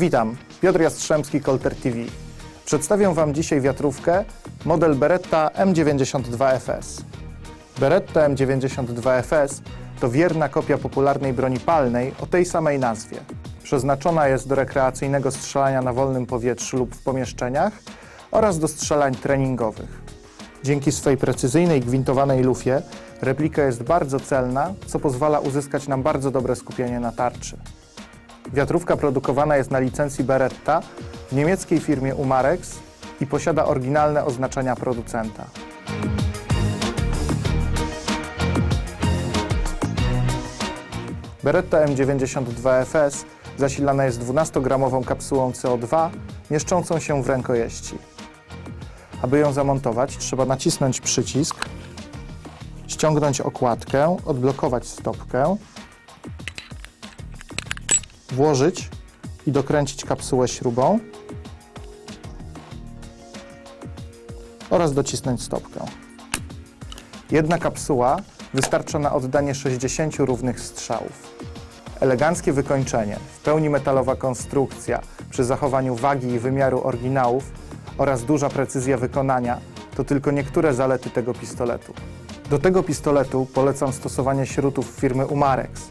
Witam, Piotr Jastrzębski, Kolter TV. Przedstawię Wam dzisiaj wiatrówkę model Beretta M92FS. Beretta M92FS to wierna kopia popularnej broni palnej o tej samej nazwie. Przeznaczona jest do rekreacyjnego strzelania na wolnym powietrzu lub w pomieszczeniach oraz do strzelań treningowych. Dzięki swej precyzyjnej gwintowanej lufie replika jest bardzo celna, co pozwala uzyskać nam bardzo dobre skupienie na tarczy. Wiatrówka produkowana jest na licencji Beretta w niemieckiej firmie Umarex i posiada oryginalne oznaczenia producenta. Beretta M92FS zasilana jest 12-gramową kapsułą CO2 mieszczącą się w rękojeści. Aby ją zamontować, trzeba nacisnąć przycisk, ściągnąć okładkę, odblokować stopkę, włożyć i dokręcić kapsułę śrubą oraz docisnąć stopkę. Jedna kapsuła wystarcza na oddanie 60 równych strzałów. Eleganckie wykończenie, w pełni metalowa konstrukcja przy zachowaniu wagi i wymiaru oryginałów oraz duża precyzja wykonania to tylko niektóre zalety tego pistoletu. Do tego pistoletu polecam stosowanie śrutów firmy Umarex.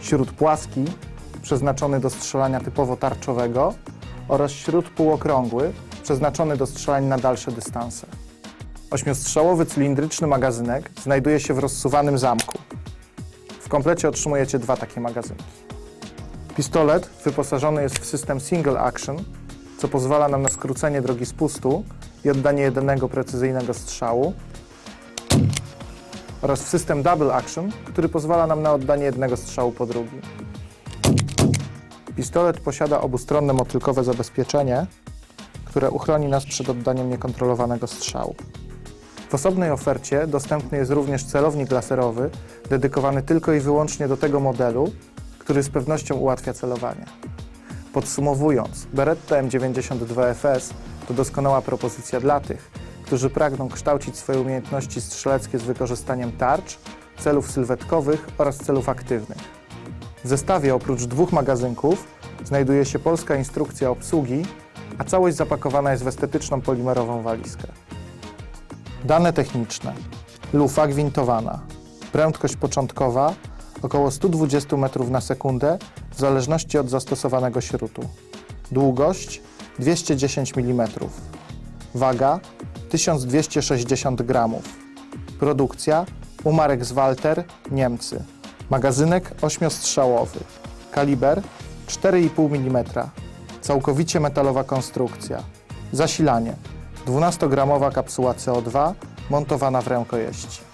Śrut płaski, przeznaczony do strzelania typowo tarczowego oraz śrut półokrągły, przeznaczony do strzelań na dalsze dystanse. Ośmiostrzałowy cylindryczny magazynek znajduje się w rozsuwanym zamku. W komplecie otrzymujecie dwa takie magazynki. Pistolet wyposażony jest w system single action, co pozwala nam na skrócenie drogi spustu i oddanie jedynego precyzyjnego strzału oraz w system double action, który pozwala nam na oddanie jednego strzału po drugim. Pistolet posiada obustronne motylkowe zabezpieczenie, które uchroni nas przed oddaniem niekontrolowanego strzału. W osobnej ofercie dostępny jest również celownik laserowy, dedykowany tylko i wyłącznie do tego modelu, który z pewnością ułatwia celowanie. Podsumowując, Beretta M92FS to doskonała propozycja dla tych, którzy pragną kształcić swoje umiejętności strzeleckie z wykorzystaniem tarcz, celów sylwetkowych oraz celów aktywnych. W zestawie oprócz dwóch magazynków znajduje się polska instrukcja obsługi, a całość zapakowana jest w estetyczną polimerową walizkę. Dane techniczne. Lufa gwintowana. Prędkość początkowa około 120 metrów na sekundę w zależności od zastosowanego śrutu. Długość 210 mm. Waga 1260 gramów. Produkcja Umarex Walter, Niemcy. Magazynek ośmiostrzałowy. Kaliber 4,5 mm. Całkowicie metalowa konstrukcja. Zasilanie 12-gramowa kapsuła CO2 montowana w rękojeści.